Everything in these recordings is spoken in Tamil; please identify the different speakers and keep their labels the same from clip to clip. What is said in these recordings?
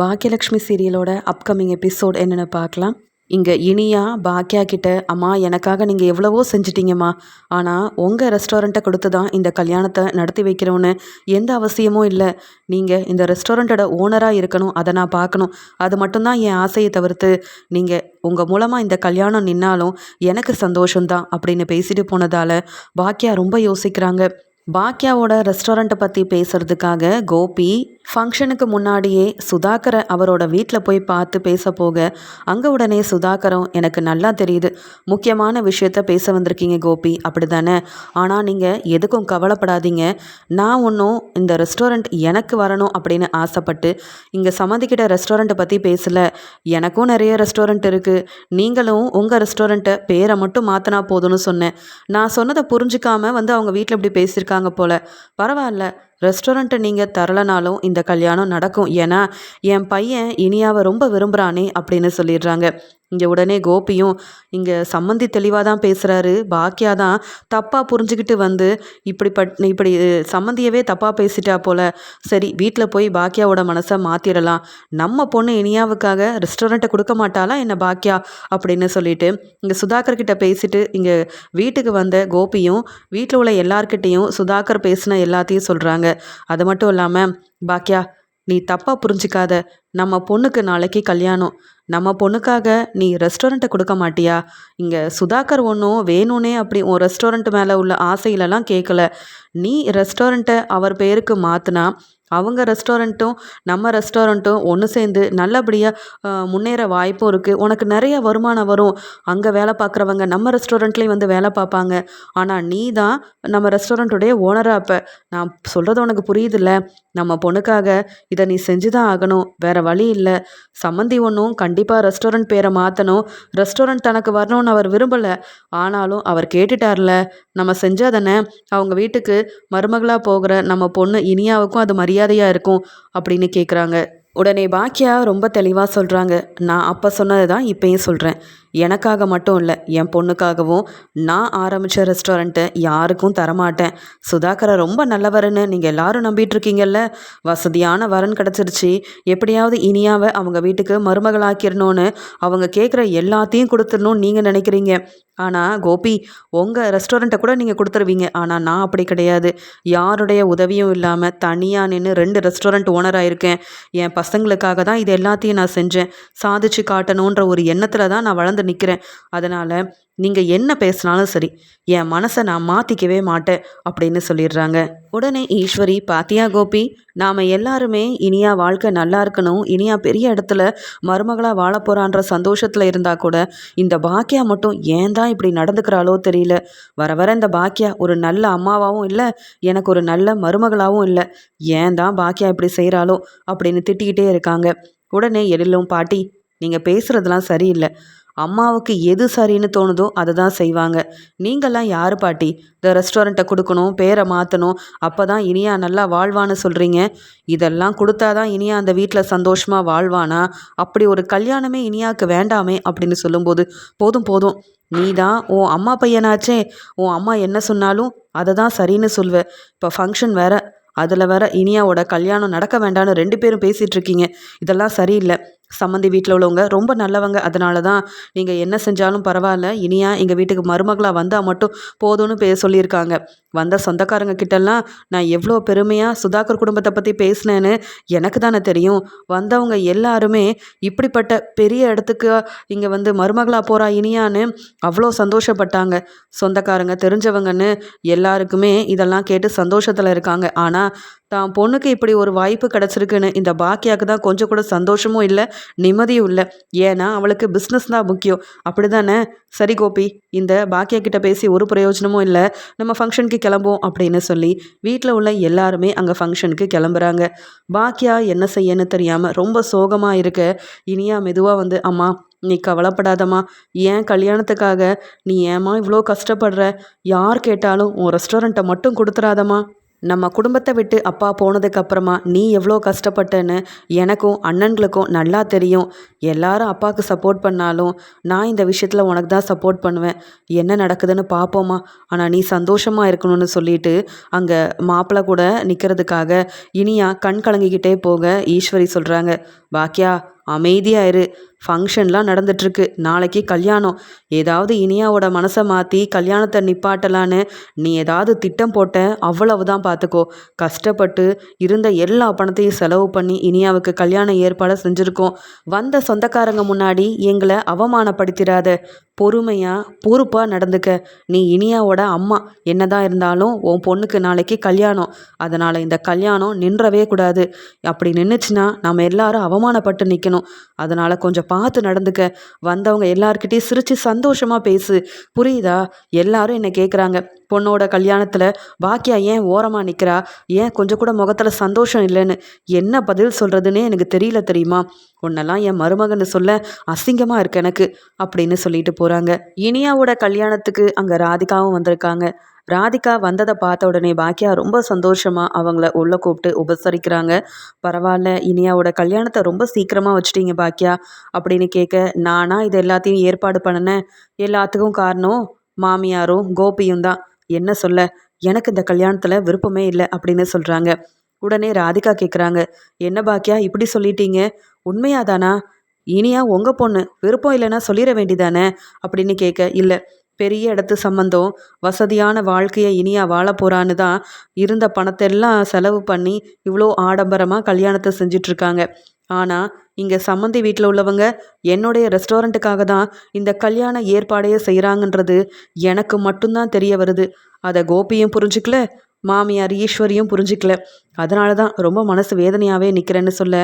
Speaker 1: பாக்கியலக்ஷ்மி சீரியலோட அப்கமிங் எபிசோட் என்னென்னு பார்க்கலாம். இங்கே இனியா பாக்கியா கிட்ட அம்மா எனக்காக நீங்கள் எவ்வளவோ செஞ்சிட்டீங்கம்மா. ஆனால் உங்கள் ரெஸ்டாரண்ட்டை கொடுத்து தான் இந்த கல்யாணத்தை நடத்தி வைக்கிறோன்னு எந்த அவசியமும் இல்லை. நீங்கள் இந்த ரெஸ்டாரண்ட்டோட ஓனராக இருக்கணும் அதை நான் பார்க்கணும். அது மட்டும்தான் என் ஆசையை தவிர்த்து நீங்கள் உங்கள் மூலமாக இந்த கல்யாணம் நின்னாலும் எனக்கு சந்தோஷம்தான் அப்படின்னு பேசிட்டு போனதால் பாக்கியா ரொம்ப யோசிக்கிறாங்க. பாக்யாவோட ரெஸ்டாரண்ட்டை பற்றி பேசுகிறதுக்காக கோபி ஃபங்க்ஷனுக்கு முன்னாடியே சுதாகரை அவரோட வீட்டில் போய் பார்த்து பேச போக அங்கே உடனே சுதாகரும் எனக்கு நல்லா தெரியுது. முக்கியமான விஷயத்த பேச வந்திருக்கீங்க கோபி. அப்படி தானே ஆனால் நீங்கள் எதுக்கும் கவலைப்படாதீங்க. நான் ஒன்றும் இந்த ரெஸ்டாரண்ட் எனக்கு வரணும் அப்படின்னு ஆசைப்பட்டு இங்கே சம்மந்திக்கிட்ட ரெஸ்டாரண்ட்டை பற்றி பேசலை. எனக்கும் நிறைய ரெஸ்டாரண்ட் இருக்குது நீங்களும் உங்கள் ரெஸ்டாரண்ட்டை பேரை மட்டும் மாற்றினா போதும்னு சொன்னேன். நான் சொன்னதை புரிஞ்சுக்காமல் வந்து அவங்க வீட்டில் இப்படி பேசியிருக்காங்க. போல். பரவாயில்ல. ரெஸ்டாரண்ட்டை நீங்கள் தரலனாலும் இந்த கல்யாணம் நடக்கும். ஏன்னா என் பையன் இனியாவை ரொம்ப விரும்புகிறானே அப்படின்னு சொல்லிடுறாங்க. இங்கே உடனே கோபியும் இங்கே சம்மந்தி தெளிவாக தான் பேசுகிறாரு பாக்கியா தான் தப்பாக புரிஞ்சுக்கிட்டு வந்து இப்படி பட் இப்படி சம்மந்தியவே தப்பாக பேசிட்டா போல். சரி வீட்டில் போய் பாக்கியாவோட மனசை மாற்றிடலாம் நம்ம பொண்ணு இனியாவுக்காக ரெஸ்டாரண்ட்டை கொடுக்க மாட்டாளா என்ன பாக்கியா? அப்படின்னு சொல்லிட்டு இங்கே சுதாகர் கிட்ட பேசிட்டு இங்கே வீட்டுக்கு வந்த கோபியும் வீட்டில் உள்ள எல்லார்கிட்டேயும் சுதாகர் பேசின எல்லாத்தையும் சொல்கிறாங்க அது மட்டும் இல்லாமல் பாக்கியா நீ தப்பாக புரிஞ்சிக்காத. நம்ம பொண்ணுக்கு நாளைக்கு கல்யாணம். நம்ம பொண்ணுக்காக நீ ரெஸ்டாரண்ட்டை கொடுக்க மாட்டியா? இங்கே சுதாகர் ஒன்றும் வேணும்னே அப்படி உன் ரெஸ்டாரண்ட் மேலே உள்ள ஆசையிலலாம் கேட்கல நீ ரெஸ்டாரண்ட்டை அவர் பேருக்கு மாற்றினா அவங்க ரெஸ்டாரண்ட்டும் நம்ம ரெஸ்டாரண்ட்டும் ஒன்று சேர்ந்து நல்லபடியாக முன்னேற வாய்ப்பும் இருக்குது உனக்கு நிறைய வருமானம் வரும். அங்கே வேலை பார்க்குறவங்க நம்ம ரெஸ்டாரண்ட்லேயும் வந்து வேலை பார்ப்பாங்க. ஆனால் நீ தான் நம்ம ரெஸ்டாரண்ட்டுடைய ஓனராக அப்போ. நான் சொல்கிறது உனக்கு புரியுதில்ல? நம்ம பொண்ணுக்காக இதை நீ செஞ்சு தான் ஆகணும். வேறு வழி இல்லை. சம்மந்தி ஒன்றும் கண்டிப்பாக ரெஸ்டாரண்ட் பேரை மாற்றணும் ரெஸ்டாரண்ட் தனக்கு வரணும்னு அவர் விரும்பலை. ஆனாலும் அவர் கேட்டுட்டார்ல. நம்ம செஞ்சால் தானே? அவங்க வீட்டுக்கு மருமகளாக போகிற நம்ம பொண்ணு இனியாவுக்கும் அது மரியாதையாக இருக்கும் அப்படின்னு கேட்குறாங்க உடனே பாக்கியா ரொம்ப தெளிவாக சொல்கிறாங்க நான் அப்போ சொன்னது தான் இப்போயும் சொல்கிறேன் எனக்காக மட்டும் இல்லை என் பொண்ணுக்காகவும். நான் ஆரம்பித்த ரெஸ்டாரண்ட்டை யாருக்கும் தரமாட்டேன். சுதாகரை ரொம்ப நல்லவர்னு நீங்கள் எல்லாரும் நம்பிட்டு இருக்கீங்கல்ல வசதியான வரன் கிடச்சிருச்சு. எப்படியாவது இனியாவை அவங்க வீட்டுக்கு மருமகளாக்கிடணும்னு அவங்க கேட்குற எல்லாத்தையும் கொடுத்துடணும்னு நீங்கள் நினைக்கிறீங்க. ஆனால் கோபி உங்கள் ரெஸ்டாரண்ட்டை கூட நீங்கள் கொடுத்துருவீங்க. ஆனால் நான் அப்படி கிடையாது. யாருடைய உதவியும் இல்லாமல் தனியாக நின்று ரெண்டு ரெஸ்டாரண்ட் ஓனராக இருக்கேன் என் பசங்களுக்காக தான் இது எல்லாத்தையும் நான் செஞ்சேன். சாதிச்சு காட்டணுன்ற ஒரு எண்ணத்தில் தான் நான் வளர்ந்து நிற்கிறேன் அதனால் நீங்கள் என்ன பேசினாலும் சரி என் மனசை நான் மாற்றிக்கவே மாட்டேன் அப்படின்னு சொல்லிடுறாங்க. உடனே ஈஸ்வரி பாத்தியா கோபி நாம் எல்லாருமே இனியா வாழ்க்கை நல்லா இருக்கணும் இனியா பெரிய இடத்துல மருமகளாக வாழ போகிறான்ற சந்தோஷத்தில் இருந்தால் கூட இந்த பாக்கியா மட்டும் ஏன் தான் இப்படி நடந்துக்கிறாளோ தெரியல. வர வர இந்த பாக்கியா ஒரு நல்ல அம்மாவாகவும் இல்லை எனக்கு ஒரு நல்ல மருமகளாகவும் இல்லை. ஏன் தான் பாக்கியா இப்படி செய்கிறாளோ அப்படின்னு திட்டிக்கிட்டே இருக்காங்க. உடனே எழிலும் பாட்டி நீங்கள் பேசுகிறதுலாம் சரியில்லை. அம்மாவுக்கு எது சரின்னு தோணுதோ அதை தான் செய்வாங்க. நீங்கள்லாம் யார் பாட்டி? இந்த ரெஸ்டாரண்ட்டை கொடுக்கணும் பேரை மாற்றணும் அப்போ தான் இனியா நல்லா வாழ்வான்னு சொல்கிறீங்க இதெல்லாம் கொடுத்தா தான் இனியா அந்த வீட்டில் சந்தோஷமாக வாழ்வானா? அப்படி ஒரு கல்யாணமே இனியாவுக்கு வேண்டாமே அப்படின்னு சொல்லும்போது போதும் போதும். நீ தான் உன் அம்மா பையனாச்சே. உன் அம்மா என்ன சொன்னாலும் அதை தான் சரின்னு சொல்வேன் இப்போ ஃபங்க்ஷன் வேற. அதில் வேற இனியாவோட கல்யாணம் நடக்க வேண்டான்னு ரெண்டு பேரும் பேசிகிட்டு இருக்கீங்க. இதெல்லாம் சரியில்லை. சம்மந்தி வீட்டில் உள்ளவங்க ரொம்ப நல்லவங்க. அதனால தான் நீங்கள் என்ன செஞ்சாலும் பரவாயில்ல. இனியா எங்கள் வீட்டுக்கு மருமகளாக வந்தால் மட்டும் போதும்னு பே சொல்லியிருக்காங்க. வந்த சொந்தக்காரங்க கிட்டலாம் நான் எவ்வளோ பெருமையாக சுதாகர் குடும்பத்தை பற்றி பேசினேன்னு எனக்கு தானே தெரியும். வந்தவங்க எல்லாருமே இப்படிப்பட்ட பெரிய இடத்துக்கு இங்கே வந்து மருமகளாக போகிறா இனியான்னு அவ்வளோ சந்தோஷப்பட்டாங்க. சொந்தக்காரங்க தெரிஞ்சவங்கன்னு எல்லாருக்குமே இதெல்லாம் கேட்டு சந்தோஷத்தில் இருக்காங்க. ஆனால் தான் பொண்ணுக்கு இப்படி ஒரு வாய்ப்பு கிடச்சிருக்குன்னு இந்த பாக்கியாவுக்கு தான் கொஞ்சம் கூட சந்தோஷமும் இல்லை நிம்மதியும் இல்லை. ஏன்னா அவளுக்கு பிஸ்னஸ் தான் முக்கியம். அப்படி தானே சரி கோபி இந்த பாக்கியா கிட்ட பேசி ஒரு பிரயோஜனமும் இல்லை. நம்ம ஃபங்க்ஷனுக்கு கிளம்புவோம் அப்படின்னு சொல்லி வீட்டில் உள்ள எல்லாருமே அங்கே ஃபங்க்ஷனுக்கு கிளம்புறாங்க. பாக்கியா என்ன செய்யன்னு தெரியாமல் ரொம்ப சோகமாக இருக்க. இனியா மெதுவாக வந்து அம்மா நீ கவலைப்படாதம்மா. ஏன் கல்யாணத்துக்காக? நீ ஏமா இவ்வளோ கஷ்டப்படுற? யார் கேட்டாலும் உன் ரெஸ்டாரண்ட்டை மட்டும் கொடுத்துறாதம்மா. நம்ம குடும்பத்தை விட்டு அப்பா போனதுக்கு அப்புறமா நீ எவ்வளோ கஷ்டப்பட்டேன்னு எனக்கும் அண்ணன்களுக்கும் நல்லா தெரியும். எல்லாரும் அப்பாவுக்கு சப்போர்ட் பண்ணாலும் நான் இந்த விஷயத்தில் உனக்கு தான் சப்போர்ட் பண்ணுவேன். என்ன நடக்குதுன்னு பார்ப்போமா ஆனால் நீ சந்தோஷமாக இருக்கணும்னு சொல்லிட்டு அங்கே மாப்பிள்ளை கூட நிற்கிறதுக்காக இனியா கண் கலங்கிக்கிட்டே போக ஈஸ்வரி சொல்கிறாங்க பாக்கியா அமைதியாக இரு. ஃபங்க்ஷன்லாம் நடந்துட்டுருக்கு. நாளைக்கு கல்யாணம். ஏதாவது இனியாவோட மனசை மாற்றி கல்யாணத்தை நிப்பாட்டலான்னு நீ ஏதாவது திட்டம் போட்ட அவ்வளவுதான் பார்த்துக்கோ கஷ்டப்பட்டு இருந்த எல்லா பணத்தையும் செலவு பண்ணி இனியாவுக்கு கல்யாண ஏற்பாடை செஞ்சுருக்கோம். வந்த சொந்தக்காரங்க முன்னாடி எங்களை அவமானப்படுத்திடாத பொறுமையாக பொறுப்பாக நடந்துக்க. நீ இனியாவோட அம்மா. என்னதான் இருந்தாலும் உன் பொண்ணுக்கு நாளைக்கு கல்யாணம். அதனால் இந்த கல்யாணம் நின்றவே கூடாது. அப்படி நின்றுச்சுன்னா நம்ம எல்லாரும் அவமானப்பட்டு நிற்கணும் அதனால் கொஞ்சம் பார்த்து நடந்துக்க. வந்தவங்க எல்லார்கிட்டையும் சிரித்து சந்தோஷமாக பேசு. புரியுதா? எல்லாரும் என்னை கேட்குறாங்க பொண்ணோட கல்யாணத்தில் பாக்கியா ஏன் ஓரமாக நிற்கிறா ஏன் கொஞ்சம் கூட முகத்தில் சந்தோஷம் இல்லைன்னு? என்ன பதில் சொல்கிறதுனே எனக்கு தெரியல தெரியுமா? உன்னெல்லாம் என் மருமகன்னு சொல்ல அசிங்கமாக இருக்கு எனக்கு அப்படின்னு சொல்லிட்டு போகிறாங்க இனியாவோட கல்யாணத்துக்கு அங்கே ராதிகாவும் வந்திருக்காங்க. ராதிகா வந்ததை பார்த்த உடனே பாக்கியா ரொம்ப சந்தோஷமாக அவங்கள உள்ளே கூப்பிட்டு உபசரிக்கிறாங்க. பரவாயில்ல இனியாவோட கல்யாணத்தை ரொம்ப சீக்கிரமாக வச்சுட்டீங்க பாக்கியா அப்படின்னு கேட்க நானா இது எல்லாத்தையும் ஏற்பாடு பண்ணினேன். எல்லாத்துக்கும் காரணம் மாமியாரும் கோபியும் தான். என்ன சொல்ல எனக்கு இந்த கல்யாணத்தில் விருப்பமே இல்லை அப்படின்னு சொல்கிறாங்க உடனே ராதிகா கேட்குறாங்க என்ன பாக்கியா இப்படி சொல்லிட்டீங்க? உண்மையாதானா? இனியா உங்கள் பொண்ணு விருப்பம் இல்லைன்னா சொல்லிட வேண்டிதானே அப்படின்னு கேட்க இல்லை பெரிய இடத்து சம்மந்தம் வசதியான வாழ்க்கையை இனியா வாழ போகிறான்னு தான் இருந்த பணத்தெல்லாம் செலவு பண்ணி இவ்வளோ ஆடம்பரமாக கல்யாணத்தை செஞ்சிட்ருக்காங்க. ஆனால் இங்கே சம்மந்தி வீட்டில் உள்ளவங்க என்னுடைய ரெஸ்டாரண்ட்டுக்காக தான் இந்த கல்யாண ஏற்பாடையே செய்கிறாங்கன்றது எனக்கு மட்டும்தான் தெரிய வருது. அதை கோபியும் புரிஞ்சுக்கல மாமியார் ஈஸ்வரியும் புரிஞ்சிக்கல. அதனால தான் ரொம்ப மனசு வேதனையாகவே நிற்கிறேன்னு சொல்ல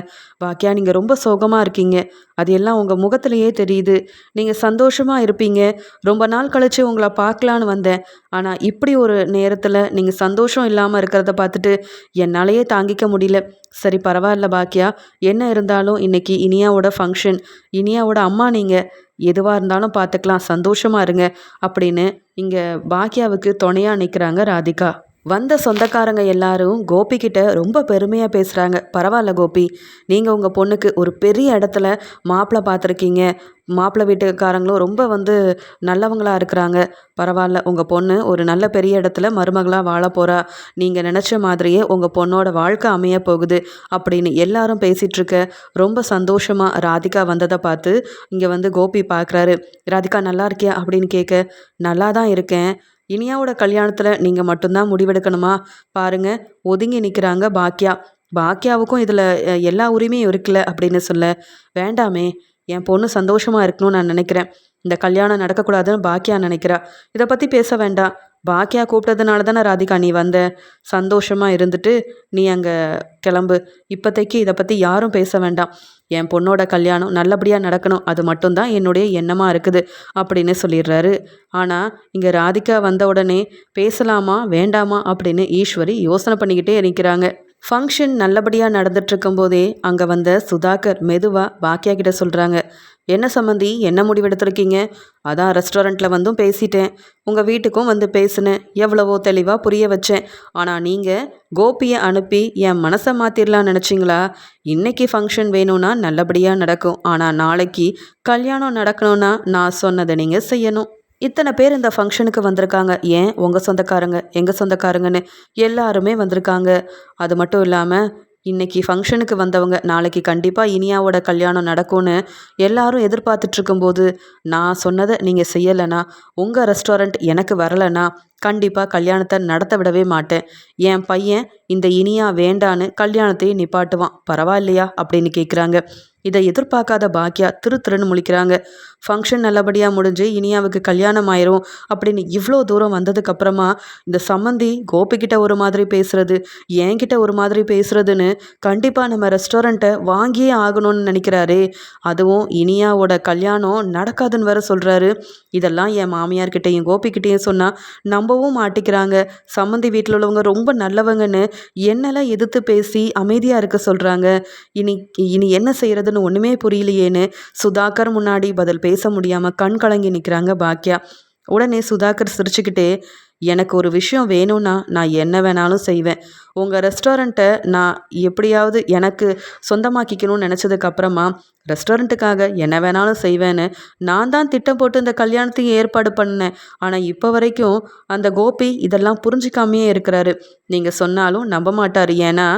Speaker 1: பாக்கியா நீங்கள் ரொம்ப சோகமாக இருக்கீங்க. அது எல்லாம் உங்கள் முகத்திலேயே தெரியுது. நீங்கள் சந்தோஷமாக இருப்பீங்க. ரொம்ப நாள் கழித்து உங்களை பார்க்கலான்னு வந்தேன். ஆனால் இப்படி ஒரு நேரத்தில் நீங்கள் சந்தோஷம் இல்லாமல் இருக்கிறத பார்த்துட்டு என்னாலேயே தாங்கிக்க முடியல. சரி பரவாயில்ல பாக்கியா என்ன இருந்தாலும் இன்றைக்கி இனியாவோட ஃபங்க்ஷன் இனியாவோட அம்மா நீங்கள் எதுவாக இருந்தாலும் பார்த்துக்கலாம். சந்தோஷமாக இருங்க. அப்படின்னு இங்கே பாக்கியாவுக்கு துணையாக நிற்கிறாங்க ராதிகா. வந்த சொந்தக்காரங்க எல்லாரும் கோபி கிட்ட ரொம்ப பெருமையாக பேசுகிறாங்க பரவாயில்ல கோபி நீங்கள் உங்கள் பொண்ணுக்கு ஒரு பெரிய இடத்துல மாப்பிள்ளை பார்த்துருக்கீங்க. மாப்பிள்ளை வீட்டுக்காரங்களும் ரொம்ப வந்து நல்லவங்களாக இருக்கிறாங்க. பரவாயில்ல உங்கள் பொண்ணு ஒரு நல்ல பெரிய இடத்துல மருமகளாக வாழ போகிறா நீங்கள் நினச்ச மாதிரியே உங்கள் பொண்ணோட வாழ்க்கை அமைய போகுது அப்படின்னு எல்லாரும் பேசிகிட்ருக்க ரொம்ப சந்தோஷமாக ராதிகா வந்ததை பார்த்து இங்கே வந்து கோபி பார்க்குறாரு ராதிகா நல்லா இருக்கியா அப்படின்னு கேட்க நல்லா தான் இருக்கேன். இனியாவோட கல்யாணத்தில் நீங்கள் மட்டும்தான் முடிவெடுக்கணுமா? பாருங்கள் ஒதுங்கி நிற்கிறாங்க பாக்கியா பாக்கியாவுக்கும் இதில் எல்லா உரிமையும் இருக்குல்ல அப்படின்னு சொல்ல வேண்டாமே என் பொண்ணு சந்தோஷமாக இருக்கணும்னு நான் நினைக்கிறேன். இந்த கல்யாணம் நடக்கக்கூடாதுன்னு பாக்கியா நினைக்கிறா. இதை பற்றி பேச வேண்டாம். பாக்கியா கூப்பிட்டதுனால தானே ராதிகா நீ வந்த? சந்தோஷமாக இருந்துட்டு நீ அங்கே கிளம்பு. இப்போதைக்கு இதை பற்றி யாரும் பேச வேண்டாம். என் பொண்ணோட கல்யாணம் நல்லபடியாக நடக்கணும். அது மட்டும்தான் என்னுடைய எண்ணமாக இருக்குது அப்படின்னு சொல்லிடுறாரு. ஆனால் இங்கே ராதிகா வந்த உடனே பேசலாமா வேண்டாமா அப்படின்னு ஈஸ்வரி யோசனை பண்ணிக்கிட்டே நிற்கிறாங்க ஃபங்க்ஷன் நல்லபடியாக நடந்துட்டு இருக்கும்போதே அங்கே வந்த சுதாகர் மெதுவாக பாக்கியா கிட்ட சொல்கிறாங்க என்ன சம்மந்தி என்ன முடிவெடுத்திருக்கீங்க அதான் ரெஸ்டாரண்ட்டில் வந்தும் பேசிட்டேன். உங்கள் வீட்டுக்கும் வந்து பேசினேன். எவ்வளவோ தெளிவாக புரிய வச்சேன். ஆனால் நீங்கள் கோபியை அனுப்பி என் மனசை மாற்றிடலாம் நினச்சிங்களா? இன்றைக்கி ஃபங்க்ஷன் வேணும்னா நல்லபடியாக நடக்கும். ஆனால் நாளைக்கு கல்யாணம் நடக்கணும்னா நான் சொன்னதை நீங்கள் செய்யணும். இத்தனை பேர் இந்த ஃபங்க்ஷனுக்கு வந்திருக்காங்க. ஏன்? உங்கள் சொந்தக்காரங்க? எங்கள் சொந்தக்காரங்கன்னு? எல்லாருமே வந்திருக்காங்க. அது மட்டும் இல்லாமல் இன்னைக்கு ஃபங்க்ஷனுக்கு வந்தவங்க நாளைக்கு கண்டிப்பாக இனியாவோட கல்யாணம் நடக்கும்னு எல்லாரும் எதிர்பார்த்துட்ருக்கும்போது நான் சொன்னதை நீங்கள் செய்யலைனா உங்கள் ரெஸ்டாரண்ட் எனக்கு வரலைன்னா கண்டிப்பாக கல்யாணத்தை நடத்த விடவே மாட்டேன். என் பையன் இந்த இனியா வேண்டான்னு கல்யாணத்தையும் நிப்பாட்டுவான். பரவாயில்லையா? அப்படின்னு கேட்குறாங்க இதை எதிர்பார்க்காத பாக்கியா திரு திருன்னு முழிக்கிறாங்க. ஃபங்க்ஷன் நல்லபடியாக முடிஞ்சு இனியாவுக்கு கல்யாணம் ஆயிரும் அப்படின்னு இவ்வளோ தூரம் வந்ததுக்கப்புறமா இந்த சம்மந்தி கோபிக்கிட்ட ஒரு மாதிரி பேசுகிறது என்கிட்ட ஒரு மாதிரி பேசுகிறதுன்னு கண்டிப்பாக நம்ம ரெஸ்டாரண்ட்டை வாங்கியே ஆகணும்னு நினைக்கிறாரு. அதுவும் இனியாவோட கல்யாணம் நடக்காதுன்னு வேற சொல்கிறாரு இதெல்லாம் என் மாமியார்கிட்டையும் கோபிக்கிட்டேயும் சொன்னால் நம்பவும் மாட்டிக்கிறாங்க. சம்மந்தி வீட்டில் உள்ளவங்க ரொம்ப நல்லவங்கன்னு என்னெல்லாம் எதிர்த்து பேசி அமைதியாக இருக்க சொல்கிறாங்க இனி இனி என்ன செய்கிறதுன்னு ஒன்றுமே புரியலையேன்னு சுதாகர் முன்னாடி பதில் பேச முடியாமல் கண் கலங்கி நிற்கிறாங்க பாக்கியா உடனே சுதாகர் சிரிச்சுக்கிட்டே எனக்கு ஒரு விஷயம் வேணும்னா நான் என்ன வேணாலும் செய்வேன். உங்கள் ரெஸ்டாரண்ட்டை நான் எப்படியாவது எனக்கு சொந்தமாக்கிக்கணும்னு நினச்சதுக்கப்புறமா ரெஸ்டாரண்ட்டுக்காக என்ன வேணாலும் செய்வேன்னு நான் தான் திட்டம் போட்டு இந்த கல்யாணத்தையும் ஏற்பாடு பண்ணேன். ஆனால் இப்போ வரைக்கும் அந்த கோபி இதெல்லாம் புரிஞ்சிக்காமையே இருக்கிறாரு. நீங்கள் சொன்னாலும் நம்ப மாட்டார். ஏன்னா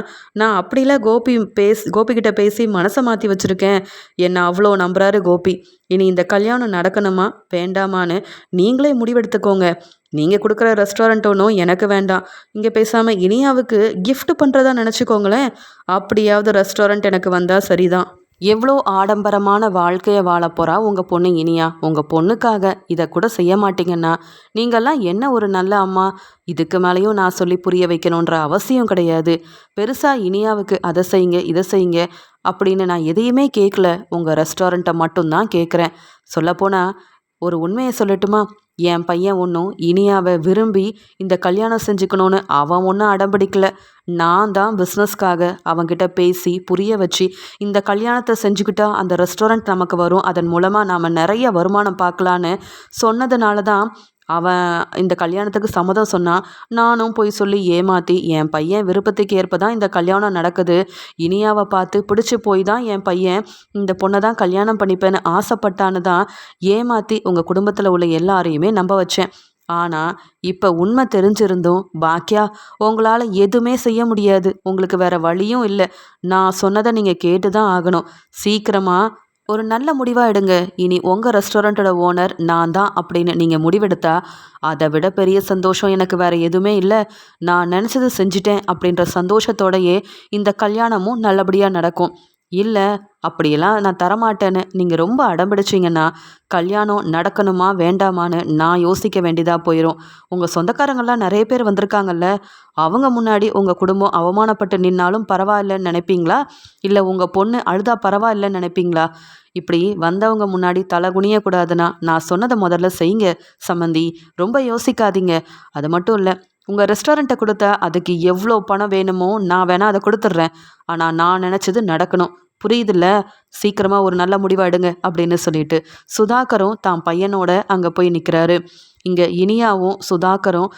Speaker 1: நான் அப்படிலாம் கோபி பேஸ் கோபிக்கிட்ட பேசி மனசை மாற்றி வச்சுருக்கேன். என்னை அவ்வளோ நம்புறாரு கோபி. இனி இந்த கல்யாணம் நடக்கணுமா? வேண்டாமான்னு நீங்களே முடிவெடுத்துக்கோங்க. நீங்கள் கொடுக்குற ரெஸ்டாரண்ட் ஒன்றும் எனக்கு வேண்டாம். இங்கே பேசாமல் இனியாவுக்கு கிஃப்ட் பண்ணுறதா நினச்சிக்கோங்களேன். அப்படியாவது ரெஸ்டாரண்ட் எனக்கு வந்தால் சரிதான். எவ்வளோ ஆடம்பரமான வாழ்க்கையை வாழ போகிறா உங்கள் பொண்ணு இனியா? உங்கள் பொண்ணுக்காக இதை கூட செய்ய மாட்டீங்கன்னா நீங்கள்லாம் என்ன ஒரு நல்ல அம்மா? இதுக்கு மேலேயும் நான் சொல்லி புரிய வைக்கணுன்ற அவசியம் கிடையாது. பெருசாக இனியாவுக்கு அதை செய்யுங்க இதை செய்யுங்க அப்படின்னு நான் எதையுமே கேட்கல உங்கள் ரெஸ்டாரண்ட்டை மட்டும்தான் கேட்குறேன் சொல்லப்போனால் ஒரு உண்மையை சொல்லட்டுமா? என் பையன் ஒன்றும் இனியாவை விரும்பி இந்த கல்யாணம் செஞ்சுக்கணும்னு அவன் ஒன்றும் அடம்பிடிக்கல நான் தான் பிஸ்னஸ்க்காக அவங்கிட்ட பேசி புரிய வச்சு இந்த கல்யாணத்தை செஞ்சுக்கிட்டா அந்த ரெஸ்டாரண்ட் நமக்கு வரும். அதன் மூலமாக நாம் நிறைய வருமானம் பார்க்கலான்னு சொன்னதுனால தான் அவன் இந்த கல்யாணத்துக்கு சம்மதம் சொன்னான் நானும் போய் சொல்லி ஏமாற்றி என் பையன் விருப்பத்துக்கு ஏற்ப தான் இந்த கல்யாணம் நடக்குது. இனியாவை பார்த்து பிடிச்சி போய் தான் என் பையன் இந்த பொண்ணை தான் கல்யாணம் பண்ணிப்பேன்னு ஆசைப்பட்டான்னு தான் ஏமாற்றி உங்கள் குடும்பத்தில் உள்ள எல்லாரையுமே நம்ப வச்சேன். ஆனால் இப்போ உண்மை தெரிஞ்சிருந்தும் பாக்கியா உங்களால் எதுவுமே செய்ய முடியாது. உங்களுக்கு வேற வழியும் இல்லை. நான் சொன்னதை நீங்கள் கேட்டு தான் ஆகணும். சீக்கிரமாக ஒரு நல்ல முடிவாக எடுங்க. இனி உங்கள் ரெஸ்டாரண்ட்டோட ஓனர் நான் தான் அப்படின்னு நீங்கள் முடிவெடுத்தா அதை விட பெரிய சந்தோஷம் எனக்கு வேறு எதுவுமே இல்லை. நான் நினச்சது செஞ்சிட்டேன் அப்படின்ற சந்தோஷத்தோடையே இந்த கல்யாணமும் நல்லபடியாக நடக்கும். இல்லை அப்படியெல்லாம் நான் தரமாட்டேன்னு நீங்கள் ரொம்ப அடம்பிடிச்சிங்கன்னா கல்யாணம் நடக்கணுமா வேண்டாமான்னு நான் யோசிக்க வேண்டியதாக போயிடும் உங்கள் சொந்தக்காரங்கள்லாம் நிறைய பேர் வந்திருக்காங்கல்ல அவங்க முன்னாடி உங்கள் குடும்பம் அவமானப்பட்டு நின்னாலும் பரவாயில்லன்னு நினைப்பீங்களா? இல்லை உங்கள் பொண்ணு அழுதா பரவாயில்லன்னு நினைப்பீங்களா? இப்படி வந்தவங்க முன்னாடி தலை குனியக்கூடாதுன்னா நான் சொன்னதை முதல்ல செய்யுங்க சம்மந்தி ரொம்ப யோசிக்காதீங்க. அது மட்டும் இல்லை உங்கள் ரெஸ்டாரண்ட்டை கொடுத்தா அதுக்கு எவ்வளோ பணம் வேணுமோ நான் வேணால் அதை கொடுத்துட்றேன். ஆனால் நான் நினச்சது நடக்கணும். புரியுதுல்ல? சீக்கிரமாக ஒரு நல்ல முடிவை எடுங்க அப்படின்னு சொல்லிட்டு சுதாகரும் தான் பையனோட அங்கே போய் நிற்கிறாரு இங்கே இனியாவும் சுதாகரும்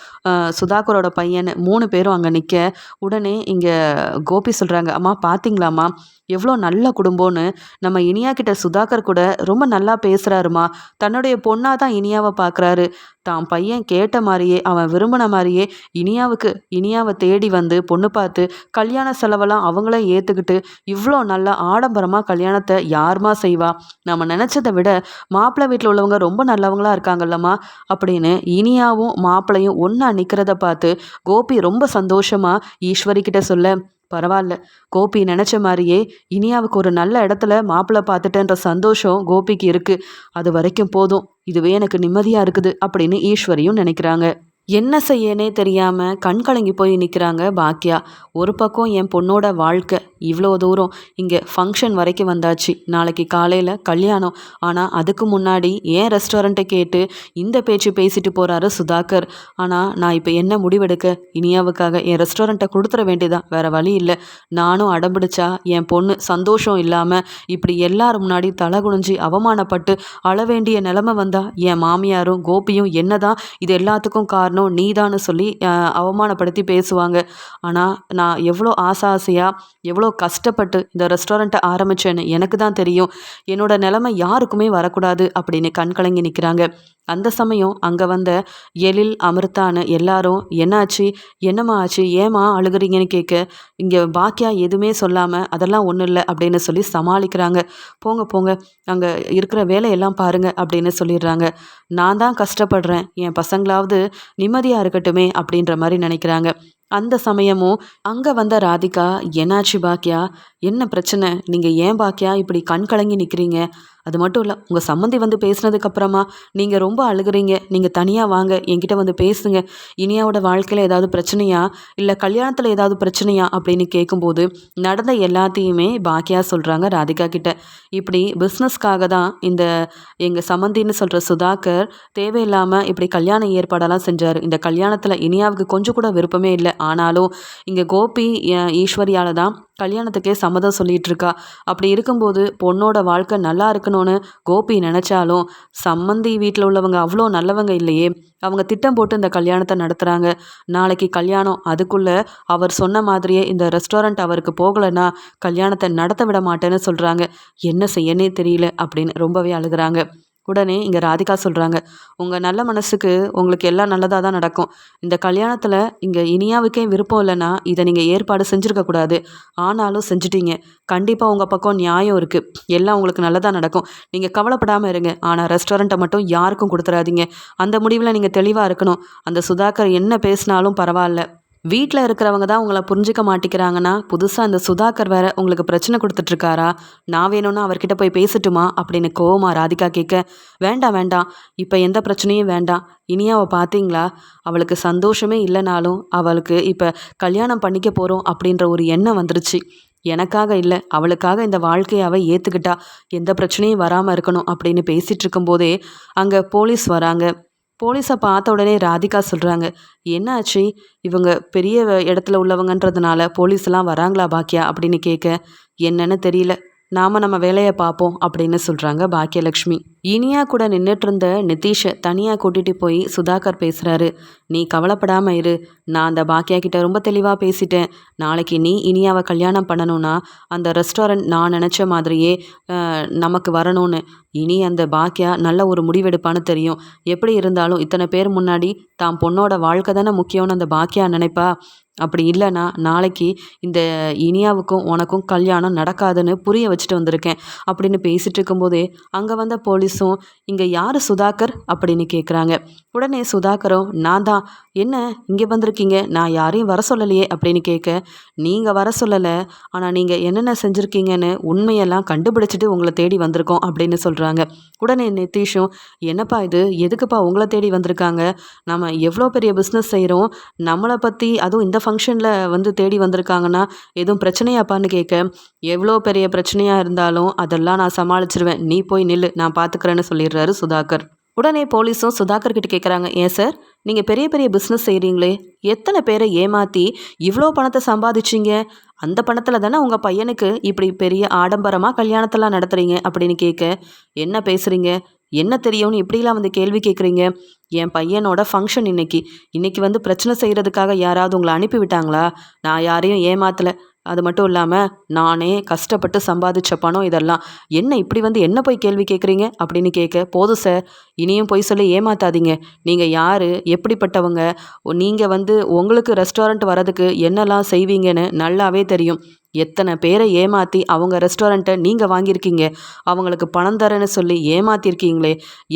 Speaker 1: சுதாகரோட பையன் மூணு பேரும் அங்கே நிற்க உடனே இங்கே கோபி சொல்கிறாங்க அம்மா பார்த்தீங்களாம்மா எவ்வளோ நல்ல குடும்பம்னு. நம்ம இனியா கிட்ட சுதாகர் கூட ரொம்ப நல்லா பேசுகிறாருமா தன்னுடைய பொண்ணாக தான் இனியாவை பார்க்குறாரு தான் பையன் கேட்ட மாதிரியே அவன் விரும்பின மாதிரியே இனியாவுக்கு இனியாவை தேடி வந்து பொண்ணு பார்த்து கல்யாண செலவெல்லாம் அவங்களே ஏற்றுக்கிட்டு இவ்வளோ நல்லா ஆடம்பரமாக கல்யாணத்தை யாருமா செய்வா? நம்ம நினச்சதை விட மாப்பிள்ளை வீட்டில் உள்ளவங்க ரொம்ப நல்லவங்களா இருக்காங்கல்லம்மா. அப்படின்னு இனியாவும் மாப்பிள்ளையும் ஒன்றா நிற்கிறத பார்த்து கோபி ரொம்ப சந்தோஷமாக ஈஸ்வரி கிட்ட சொல்ல பரவாயில்ல கோபி நினச்ச மாதிரியே இனியாவுக்கு ஒரு நல்ல இடத்துல மாப்பிள்ளை பார்த்துட்டேன்ற சந்தோஷம் கோபிக்கு இருக்குது அது வரைக்கும் போதும். இதுவே எனக்கு நிம்மதியாக இருக்குது அப்படின்னு ஈஸ்வரியும் நினைக்கிறாங்க. என்ன செய்யனே தெரியாமல் கண் கலங்கி போய் நிற்கிறாங்க பாக்கியா ஒரு பக்கம் என் பொண்ணோட வாழ்க்கை இவ்வளோ தூரம் இங்கே ஃபங்க்ஷன் வரைக்கும் வந்தாச்சு. நாளைக்கு காலையில் கல்யாணம். ஆனால் அதுக்கு முன்னாடி ஏன் ரெஸ்டாரண்ட்டை கேட்டு இந்த பேச்சு பேசிட்டு போகிறாரு சுதாகர். ஆனால் நான் இப்போ என்ன முடிவெடுக்க? இனியாவுக்காக என் ரெஸ்டாரண்ட்டை கொடுத்துட வேண்டியதான் வேற வழி இல்லை. நானும் அடம்பிடிச்சா என் பொண்ணு சந்தோஷம் இல்லாமல் இப்படி எல்லாரும் முன்னாடி தலை குனிஞ்சு அவமானப்பட்டு அழ வேண்டிய நிலமை வந்தால் என் மாமியாரும் கோபியும் என்னதான் இது எல்லாத்துக்கும் காரணம்? நீதான்னு சொல்லி அவமானப்படுத்தி பேசுவாங்க. ஆனால் நான் எவ்வளோ ஆசை ஆசையாக எவ்வளோ கஷ்டப்பட்டு இந்த ரெஸ்டாரண்ட்டை ஆரம்பித்தேன்னு எனக்கு தான் தெரியும். என்னோட நிலைமை யாருக்குமே வரக்கூடாது அப்படின்னு கண்கலங்கி நிற்கிறாங்க அந்த சமயம் அங்கே வந்த எழில் அமிர்தான்னு எல்லாரும் என்னாச்சு? என்னம்மா ஆச்சு? ஏம்மா அழுகுறீங்கன்னு கேட்க இங்கே பாக்கியா எதுவுமே சொல்லாமல் அதெல்லாம் ஒன்றும் இல்லை அப்படின்னு சொல்லி சமாளிக்கிறாங்க. போங்க போங்க அங்கே இருக்கிற வேலையெல்லாம் பாருங்க அப்படின்னு சொல்லிடுறாங்க. நான் தான் கஷ்டப்படுறேன். என் பசங்களாவது நிம்மதியாக இருக்கட்டுமே அப்படின்ற மாதிரி நினைக்கிறாங்க. அந்த சமயமும் அங்கே வந்த ராதிகா என்னாச்சு பாக்கியா என்ன பிரச்சனை? நீங்கள் ஏன் பாக்கியா இப்படி கண் கலங்கி நிற்கிறீங்க அது மட்டும் இல்லை உங்கள் சம்மந்தி வந்து பேசினதுக்கப்புறமா நீங்கள் ரொம்ப அழுகுறீங்க. நீங்கள் தனியாக வாங்க என்கிட்ட வந்து பேசுங்க. இனியாவோட வாழ்க்கையில் ஏதாவது பிரச்சனையா? இல்லை கல்யாணத்தில் ஏதாவது பிரச்சனையா? அப்படின்னு கேட்கும்போது நடந்த எல்லாத்தையுமே பாக்கியா சொல்கிறாங்க ராதிகா கிட்ட. இப்படி பிஸ்னஸ்க்காக தான் இந்த எங்கள் சம்மந்தின்னு சொல்கிற சுதாகர் தேவையில்லாமல் இப்படி கல்யாண ஏற்பாடெல்லாம் செஞ்சார். இந்த கல்யாணத்தில் இனியாவுக்கு கொஞ்சம் கூட விருப்பமே இல்லை. ஆனாலும் இங்கே கோபி ஈஸ்வரியால் ஈஸ்வரியால தான் கல்யாணத்துக்கே சம்மதம் சொல்லிகிட்ருக்கா இருக்கா. அப்படி இருக்கும்போது பொண்ணோட வாழ்க்கை நல்லா இருக்கணும். பண்ணணும்னு கோபி நினச்சாலும் சம்மந்தி வீட்டில் உள்ளவங்க அவ்வளோ நல்லவங்க இல்லையே. அவங்க திட்டம் போட்டு இந்த கல்யாணத்தை நடத்துகிறாங்க நாளைக்கு கல்யாணம் அதுக்குள்ளே அவர் சொன்ன மாதிரியே இந்த ரெஸ்டாரண்ட் அவருக்கு போகலைன்னா கல்யாணத்தை நடத்த விட மாட்டேன்னு சொல்கிறாங்க என்ன செய்யனே தெரியல அப்படின்னு ரொம்பவே அழுகுறாங்க. உடனே இங்கே ராதிகா சொல்கிறாங்க உங்கள் நல்ல மனசுக்கு உங்களுக்கு எல்லாம் நல்லதாக தான் நடக்கும். இந்த கல்யாணத்தில் இங்கே இனியாவுக்கே விருப்பம் இல்லைன்னா இதை நீங்கள் ஏற்பாடு செஞ்சுருக்கக்கூடாது ஆனாலும் செஞ்சிட்டீங்க. கண்டிப்பாக உங்கள் பக்கம் நியாயம் இருக்குது எல்லாம் உங்களுக்கு நல்லதாக நடக்கும். நீங்கள் கவலைப்படாமல் இருங்க. ஆனால் ரெஸ்டாரண்ட்டை மட்டும் யாருக்கும் கொடுத்துடாதீங்க அந்த முடிவில் நீங்கள் தெளிவாக இருக்கணும். அந்த சுதாகர் என்ன பேசினாலும் பரவாயில்ல. வீட்டில் இருக்கிறவங்க தான் உங்களை புரிஞ்சுக்க மாட்டேங்கிறாங்கன்னா புதுசாக அந்த சுதாகர் வேற உங்களுக்கு பிரச்சனை கொடுத்துட்ருக்காரா? நான் வேணும்னா அவர்கிட்ட போய் பேசட்டுமா? அப்படின்னு கோவமா ராதிகா கேட்க வேண்டாம் வேண்டாம். இப்போ எந்த பிரச்சனையும் வேண்டாம். இனியா அவள் பார்த்தீங்களா அவளுக்கு சந்தோஷமே இல்லைனாலும் அவளுக்கு இப்போ கல்யாணம் பண்ணிக்க போகிறோம் அப்படின்ற ஒரு எண்ணம் வந்துருச்சு. எனக்காக இல்லை. அவளுக்காக இந்த வாழ்க்கையை அவள் ஏற்றுக்கிட்டா எந்த பிரச்சனையும் வராமல் இருக்கணும் அப்படின்னு பேசிகிட்டு இருக்கும்போதே அங்கே போலீஸ் வராங்க. போலீஸை பார்த்த உடனே ராதிகா சொல்கிறாங்க என்னாச்சு? இவங்க பெரிய இடத்துல உள்ளவங்கன்றதுனால போலீஸ்லாம் வராங்களா பாக்கியா? அப்படின்னு கேட்க என்னன்னு தெரியல. நாம் நம்ம வேலையை பார்ப்போம் அப்படின்னு சொல்கிறாங்க பாக்கியலக்ஷ்மி இனியா கூட நின்றுட்டு இருந்த நிதிஷை தனியாக கூட்டிகிட்டு போய் சுதாகர் பேசுகிறாரு நீ கவலைப்படாமல் இரு. நான் அந்த பாக்கியா கிட்ட ரொம்ப தெளிவாக பேசிட்டேன். நாளைக்கு நீ இனியாவை கல்யாணம் பண்ணணும்னா அந்த ரெஸ்டாரண்ட் நான் நினச்ச மாதிரியே நமக்கு வரணும்னு. இனி அந்த பாக்கியா நல்ல ஒரு முடிவெடுப்பான்னு தெரியும். எப்படி இருந்தாலும் இத்தனை பேர் முன்னாடி தான் பொண்ணோட வாழ்க்கை தானே முக்கியம்னு அந்த பாக்கியா நினைப்பா? அப்படி இல்லைன்னா நாளைக்கு இந்த இனியாவுக்கும் உனக்கும் கல்யாணம் நடக்காதுன்னு புரிய வச்சுட்டு வந்திருக்கேன் அப்படின்னு பேசிகிட்டு இருக்கும்போதே அங்கே வந்த போலீஸ் போலீஸும் இங்கே யார் சுதாகர்? அப்படின்னு கேட்குறாங்க உடனே சுதாகரும் நான் தான். என்ன? இங்கே வந்திருக்கீங்க? நான் யாரையும் வர சொல்லலையே அப்படின்னு கேட்க நீங்கள் வர சொல்லலை. ஆனால் நீங்கள் என்னென்ன செஞ்சுருக்கீங்கன்னு உண்மையெல்லாம் கண்டுபிடிச்சிட்டு உங்களை தேடி வந்திருக்கோம் அப்படின்னு சொல்கிறாங்க உடனே நிதிஷும் என்னப்பா இது? எதுக்குப்பா உங்களை தேடி வந்திருக்காங்க? நம்ம எவ்வளோ பெரிய பிஸ்னஸ் செய்கிறோம் நம்மளை பற்றி அதுவும் இந்த ஃபங்க்ஷனில் வந்து தேடி வந்திருக்காங்கன்னா எதுவும் பிரச்சனையாப்பான்னு கேட்க எவ்வளோ பெரிய பிரச்சனையாக இருந்தாலும் அதெல்லாம் நான் சமாளிச்சிருவேன். நீ போய் நில்லு. நான் பார்க்குறேன்னு சொல்லிடுறாரு சுதாகர். உடனே போலீஸும் சுதாகர் கிட்ட கேட்குறாங்க ஏன் சார்? நீங்கள் பெரிய பெரிய பிஸ்னஸ் செய்கிறீங்களே எத்தனை பேரை ஏமாற்றி இவ்வளோ பணத்தை சம்பாதிச்சிங்க? அந்த பணத்தில் தானே உங்கள் பையனுக்கு இப்படி பெரிய ஆடம்பரமாக கல்யாணத்தெல்லாம் நடத்துகிறீங்க அப்படின்னு கேட்க என்ன பேசுகிறீங்க என்ன தெரியும்னு இப்படிலாம் வந்து கேள்வி கேட்குறீங்க என் பையனோட ஃபங்க்ஷன் இன்னைக்கு. இன்னைக்கு வந்து பிரச்சனை செய்கிறதுக்காக யாராவது உங்களை அனுப்பி விட்டாங்களா? நான் யாரையும் ஏமாத்தலை. அது மட்டும் இல்லாமல் நானே கஷ்டப்பட்டு சம்பாதிச்ச பணம் இதெல்லாம். என்ன இப்படி வந்து என்ன போய் கேள்வி கேட்குறீங்க அப்படின்னு கேட்க போதும் சார் இனியும் போய் சொல்லி ஏமாத்தாதீங்க. நீங்கள் யார்? எப்படிப்பட்டவங்க? நீங்கள் வந்து உங்களுக்கு ரெஸ்டாரண்ட் வரதுக்கு என்னெல்லாம் செய்வீங்கன்னு நல்லாவே தெரியும். எத்தனை பேரை ஏமாற்றி அவங்க ரெஸ்டாரண்ட்டை நீங்கள் வாங்கியிருக்கீங்க? அவங்களுக்கு பணம் தரேன்னு சொல்லி ஏமாற்றிருக்கீங்களே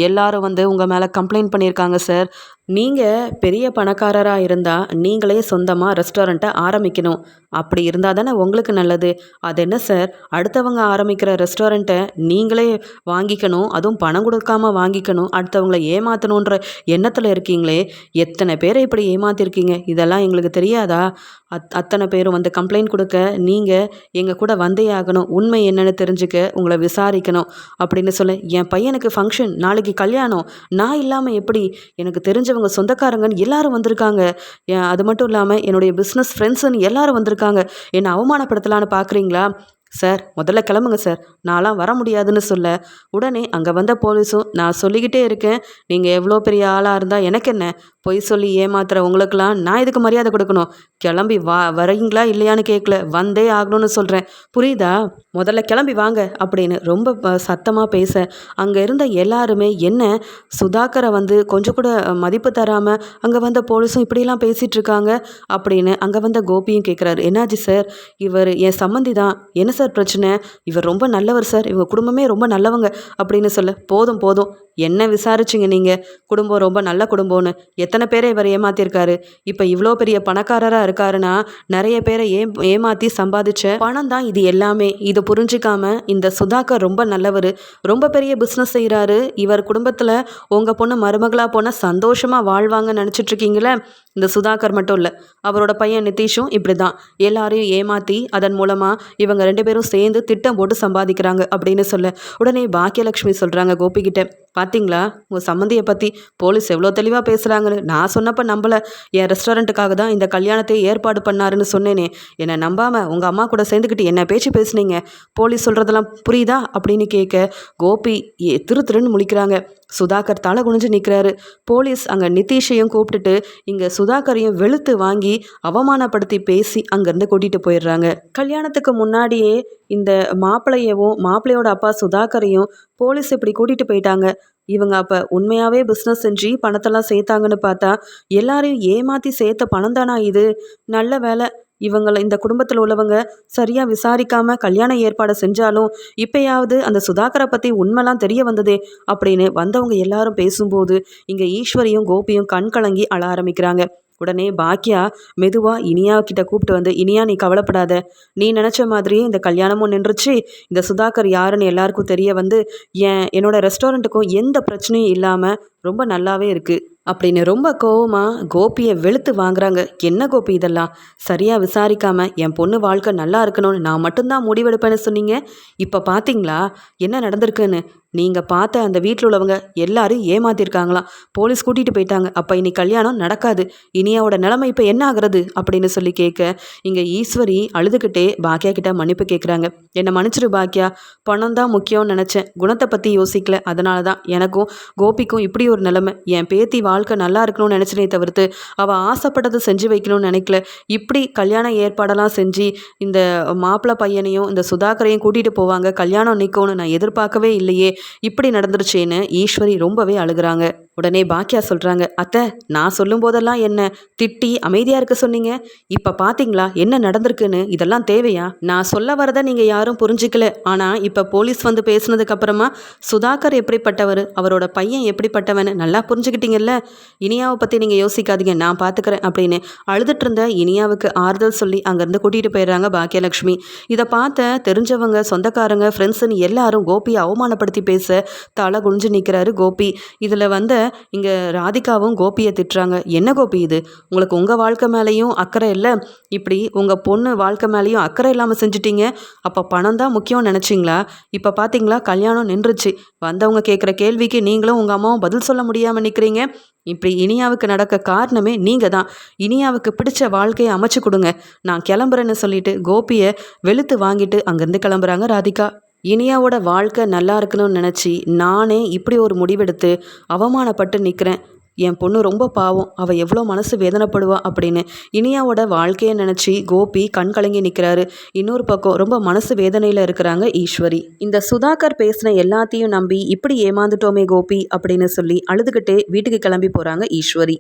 Speaker 1: எல்லாரும் வந்து உங்கள் மேலே கம்ப்ளைண்ட் பண்ணியிருக்காங்க சார். நீங்கள் பெரிய பணக்காரராக இருந்தால் நீங்களே சொந்தமாக ரெஸ்டாரண்ட்டை ஆரம்பிக்கணும். அப்படி இருந்தால் தானே உங்களுக்கு நல்லது. அது என்ன சார்? அடுத்தவங்க ஆரம்பிக்கிற ரெஸ்டாரண்ட்டை நீங்களே வாங்கிக்கணும். அதுவும் பணம் கொடுக்காம வாங்கிக்கணும். அடுத்தவங்கள ஏமாற்றணுன்ற எண்ணத்தில் இருக்கீங்களே. எத்தனை பேரை இப்படி ஏமாற்றிருக்கீங்க இதெல்லாம் எங்களுக்கு தெரியாதா? அத் அத்தனை பேரும் வந்து கம்ப்ளைண்ட் கொடுக்க நீங்கள் எங்கள் கூட வந்தே ஆகணும். உண்மை என்னென்னு தெரிஞ்சுக்க உங்களை விசாரிக்கணும். அப்படின்னு சொல்ல என் பையனுக்கு ஃபங்க்ஷன் நாளைக்கு கல்யாணம். நான் இல்லாமல் எப்படி? எனக்கு தெரிஞ்ச தெரிஞ்சவங்க சொந்தக்காரங்கன்னு எல்லாரும் வந்திருக்காங்க. அது மட்டும் இல்லாமல் என்னுடைய பிஸ்னஸ் ஃப்ரெண்ட்ஸுன்னு எல்லாரும் வந்திருக்காங்க. என்னை அவமானப்படுத்தலான்னு பார்க்குறீங்களா சார் முதல்ல கிளம்புங்க சார். நான்லாம் வர முடியாதுன்னு சொல்ல. உடனே அங்கே வந்த போலீஸும் நான் சொல்லிக்கிட்டே இருக்கேன். நீங்கள் எவ்வளோ பெரிய ஆளாக இருந்தால் எனக்கு என்ன? பொய் சொல்லி ஏமாத்துற உங்களுக்கெல்லாம் நான் இதுக்கு மரியாதை கொடுக்கணும்? கிளம்பி வா வரீங்களா இல்லையான்னு கேட்கல வந்தே ஆகணும்னு சொல்கிறேன் புரியுதா? முதல்ல கிளம்பி வாங்க அப்படின்னு ரொம்ப சத்தமாக பேச. அங்கே இருந்த எல்லாருமே என்ன? சுதாகரை வந்து கொஞ்சம் கூட மதிப்பு தராமல் அங்கே வந்த போலீஸும் இப்படிலாம் பேசிகிட்டு இருக்காங்க அப்படின்னு அங்கே வந்த கோபியும் கேட்குறாரு என்னாச்சு சார்? இவர் என் சம்மந்தி தான். என்ன சார் பிரச்சனை? இவர் ரொம்ப நல்லவர் சார். இவங்க குடும்பமே ரொம்ப நல்லவங்க. அப்படின்னு சொல்ல. போதும் போதும். என்ன விசாரிச்சிங்க நீங்கள் குடும்பம் ரொம்ப நல்ல குடும்பம்னு. எத்தனை பேரை இவர் ஏமாத்திருக்காரு? இப்போ இவ்வளோ பெரிய பணக்காரராக இருக்காருன்னா நிறைய பேரை ஏ ஏமாற்றி சம்பாதிச்ச பணம் தான் இது எல்லாமே. இதை புரிஞ்சிக்காம இந்த சுதாகர் ரொம்ப நல்லவர். ரொம்ப பெரிய பிஸ்னஸ் செய்கிறாரு இவர் குடும்பத்தில் உங்கள் பொண்ணு மருமகளாக போனால் சந்தோஷமாக வாழ்வாங்கன்னு நினச்சிட்ருக்கீங்களே இந்த சுதாகர் மட்டும் இல்லை அவரோட பையன் நிதிஷும் இப்படி தான் எல்லாரையும் ஏமாற்றி அதன் மூலமாக இவங்க ரெண்டு பேரும் சேர்ந்து திட்டம் போட்டு சம்பாதிக்கிறாங்க அப்படின்னு சொல்ல உடனே பாக்கியலட்சுமி சொல்கிறாங்க கோபிக்கிட்ட பார்த்தீங்களா உங்கள் சம்மந்தியை பற்றி போலீஸ் எவ்வளோ தெளிவாக பேசுகிறாங்கன்னு நான் சொன்னப்போ நம்பலை. என் ரெஸ்டாரண்ட்டுக்காக தான் இந்த கல்யாணத்தை ஏற்பாடு பண்ணாருன்னு சொன்னேனே. என்னை நம்பாமல் உங்கள் அம்மா கூட சேர்ந்துக்கிட்டு என்ன பேச்சு பேசுனீங்க? போலீஸ் சொல்கிறதெல்லாம் புரியுதா அப்படின்னு கேட்க கோபி ஏ திரு திருன்னு முழிக்கிறாங்க. சுதாகர் தலை குனிஞ்சு நிற்கிறாரு போலீஸ் அங்கே நிதிஷையும் கூப்பிட்டுட்டு இங்கே சுதாகரையும் வெளுத்து வாங்கி அவமானப்படுத்தி பேசி அங்கேருந்து கூட்டிகிட்டு போயிடுறாங்க. கல்யாணத்துக்கு முன்னாடியே இந்த மாப்பிள்ளையவும் மாப்பிள்ளையோட அப்பா சுதாகரையும் போலீஸ் இப்படி கூட்டிகிட்டு போயிட்டாங்க. இவங்க அப்போ உண்மையாகவே பிஸ்னஸ் செஞ்சு பணத்தெல்லாம் சேர்த்தாங்கன்னு பார்த்தா எல்லாரையும் ஏமாற்றி சேர்த்த பணம் தானா இது? நல்ல வேலை இவங்களை இந்த குடும்பத்தில் உள்ளவங்க சரியாக விசாரிக்காம கல்யாண ஏற்பாடு செஞ்சாலும் இப்பயாவது அந்த சுதாகரை பற்றி உண்மைலாம் தெரிய வந்ததே அப்படின்னு வந்தவங்க எல்லாரும் பேசும்போது இங்கே ஈஸ்வரியும் கோபியும் கண் கலங்கி அழ ஆரம்பிக்கிறாங்க. உடனே பாக்கியா மெதுவாக இனியா கிட்ட கூப்பிட்டு வந்து இனியா நீ கவலைப்படாத. நீ நினச்ச மாதிரியே இந்த கல்யாணமும் நின்றுச்சு. இந்த சுதாகர் யாருன்னு எல்லாருக்கும் தெரிய வந்து என் என்னோட ரெஸ்டாரண்ட்டுக்கும் எந்த பிரச்சனையும் இல்லாமல் ரொம்ப நல்லாவே இருக்குது அப்படின்னு ரொம்ப கோவமாக கோபியை வெளுத்து வாங்குறாங்க. என்ன கோபி இதெல்லாம்? சரியாக விசாரிக்காம என் பொண்ணு வாழ்க்கை நல்லா இருக்கணும்னு நான் மட்டும்தான் முடிவெடுப்பேன்னு சொன்னீங்க? இப்போ பார்த்தீங்களா என்ன நடந்திருக்குன்னு? நீங்கள் பார்த்த அந்த வீட்டில் உள்ளவங்க எல்லாரும் ஏமாத்திருக்காங்களாம். போலீஸ் கூட்டிகிட்டு போயிட்டாங்க. அப்போ இனி கல்யாணம் நடக்காது. இனியாவோட நிலைமை இப்போ என்ன ஆகுறது? அப்படின்னு சொல்லி கேட்க இங்கே ஈஸ்வரி அழுதுகிட்டே பாக்கியா கிட்ட மன்னிப்பு கேட்குறாங்க என்னை மன்னிச்சிரு பாக்கியா பணம் தான் முக்கியம்னு நினச்சேன். குணத்தை பற்றி யோசிக்கல. அதனால தான் எனக்கும் கோபிக்கும் இப்படி ஒரு நிலைமை. என் பேத்தி வாழ்க்கை நல்லா இருக்கணும்னு நினச்சினே தவிர்த்து அவள் ஆசைப்பட்டதை செஞ்சு வைக்கணும்னு நினைக்கல. இப்படி கல்யாண ஏற்பாடெல்லாம் செஞ்சு இந்த மாப்பிள்ளை பையனையும் இந்த சுதாகரையும் கூட்டிகிட்டு போவாங்க. கல்யாணம் நிற்கணும்னு நான் எதிர்பார்க்கவே இல்லையே. இப்படி நடந்துருச்சேன்னு ஈஸ்வரி ரொம்பவே அழுகுறாங்க. உடனே பாக்கியா சொல்கிறாங்க அத்தை நான் சொல்லும் போதெல்லாம் என்ன? திட்டி அமைதியாக இருக்க சொன்னீங்க? இப்போ பார்த்தீங்களா என்ன நடந்திருக்குன்னு? இதெல்லாம் தேவையா? நான் சொல்ல வரதை நீங்கள் யாரும் புரிஞ்சிக்கல. ஆனால் இப்போ போலீஸ் வந்து பேசுனதுக்கு அப்புறமா சுதாகர் எப்படிப்பட்டவர்? அவரோட பையன் எப்படிப்பட்டவன்? நல்லா புரிஞ்சுக்கிட்டீங்கல்ல? இனியாவை பற்றி நீங்கள் யோசிக்காதீங்க நான் பார்த்துக்கிறேன் அப்படின்னு. அழுதுட்டு இருந்த இனியாவுக்கு ஆறுதல் சொல்லி அங்கேருந்து கூட்டிகிட்டு போயிடுறாங்க பாக்கியலட்சுமி. இதை பார்த்த தெரிஞ்சவங்க சொந்தக்காரங்க ஃப்ரெண்ட்ஸுன்னு எல்லாரும் கோபியை அவமானப்படுத்தி பேச தலை குனிஞ்சு நிற்கிறாரு கோபி. இதில் வந்த இங்கே ராதிகாவும் கோபியை திட்டுறாங்க. என்ன கோபி இது? உங்களுக்கு உங்கள் வாழ்க்கை மேலேயும் அக்கறை இல்லை? இப்படி உங்கள் பொண்ணு வாழ்க்கை மேலேயும் அக்கறை இல்லாமல் செஞ்சிட்டீங்க. அப்போ பணம் தான் முக்கியம் நினச்சிங்களா? இப்போ பார்த்தீங்களா கல்யாணம் நின்றுச்சு. வந்தவங்க கேட்குற கேள்விக்கு நீங்களும் உங்கள் அம்மாவும் பதில் சொல்ல முடியாமல் நிற்கிறீங்க இப்படி இனியாவுக்கு நடக்க காரணமே நீங்கள் தான். இனியாவுக்கு பிடிச்ச வாழ்க்கையை அமைச்சு கொடுங்க. நான் கிளம்புறேன்னு சொல்லிட்டு கோபியை வெளுத்து வாங்கிட்டு அங்கேருந்து கிளம்புறாங்க ராதிகா. இனியாவோட வாழ்க்கை நல்லா இருக்கணும்னு நினச்சி நானே இப்படி ஒரு முடிவெடுத்து அவமானப்பட்டு நிற்கிறேன் என் பொண்ணு ரொம்ப பாவம். அவள் எவ்வளோ மனசு வேதனைப்படுவா அப்படின்னு இனியாவோட வாழ்க்கையை நினச்சி கோபி கண் கலங்கி நிற்கிறாரு இன்னொரு பக்கம் ரொம்ப மனசு வேதனையில் இருக்கிறாங்க ஈஸ்வரி. இந்த சுதாகர் பேசின எல்லாத்தையும் நம்பி இப்படி ஏமாந்துட்டோமே கோபி அப்படின்னு சொல்லி அழுதுகிட்டே வீட்டுக்கு கிளம்பி போகிறாங்க ஈஸ்வரி.